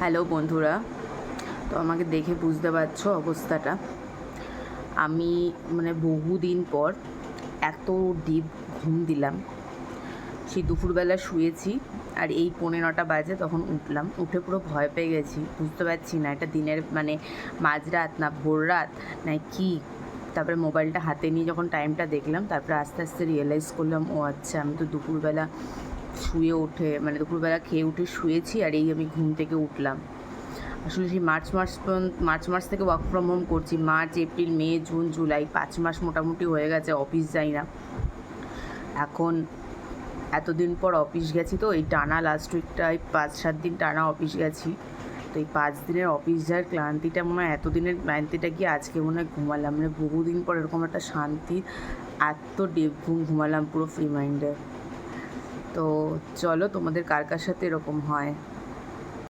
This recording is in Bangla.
হ্যালো বন্ধুরা, তো আমাকে দেখে বুঝতে পারছ অবস্থাটা। আমি মানে বহুদিন পর এত ডিপ ঘুম দিলাম। সেই দুপুরবেলা শুয়েছি আর এই পৌনে নটা বাজে তখন উঠলাম। উঠে পুরো ভয় পেয়ে গেছি, বুঝতে পারছি না এটা দিনের মানে মাঝরাত না ভোর রাত না কি। তারপরে মোবাইলটা হাতে নিয়ে যখন টাইমটা দেখলাম, তারপরে আস্তে আস্তে রিয়েলাইজ করলাম, ও আচ্ছা আমি তো দুপুরবেলা শুয়ে উঠে মানে দুপুরবেলা খেয়ে উঠে শুয়েছি আর এই আমি ঘুম থেকে উঠলাম। আসলে সেই মার্চ মাস পর্যন্ত, মার্চ মাস থেকে ওয়ার্ক ফ্রম হোম করছি, March, April, May, June, July, পাঁচ মাস মোটামুটি হয়ে গেছে অফিস যাই না। এখন এতদিন পর অফিস গেছি তো, এই টানা লাস্ট উইকটায় পাঁচ, সাত দিন টানা অফিস গেছি। তো এই পাঁচ দিনের অফিস যাওয়ার ক্লান্তিটা মনে হয় এতদিনের ক্লান্তিটা কি আজকে মনে হয় ঘুমালাম? মানে বহুদিন পর এরকম একটা শান্তি, এত ডেপ ঘুম, ঘুমালাম পুরো ফ্রি মাইন্ডে তো চলো তোমাদের কার কার সাথে এরকম হয়?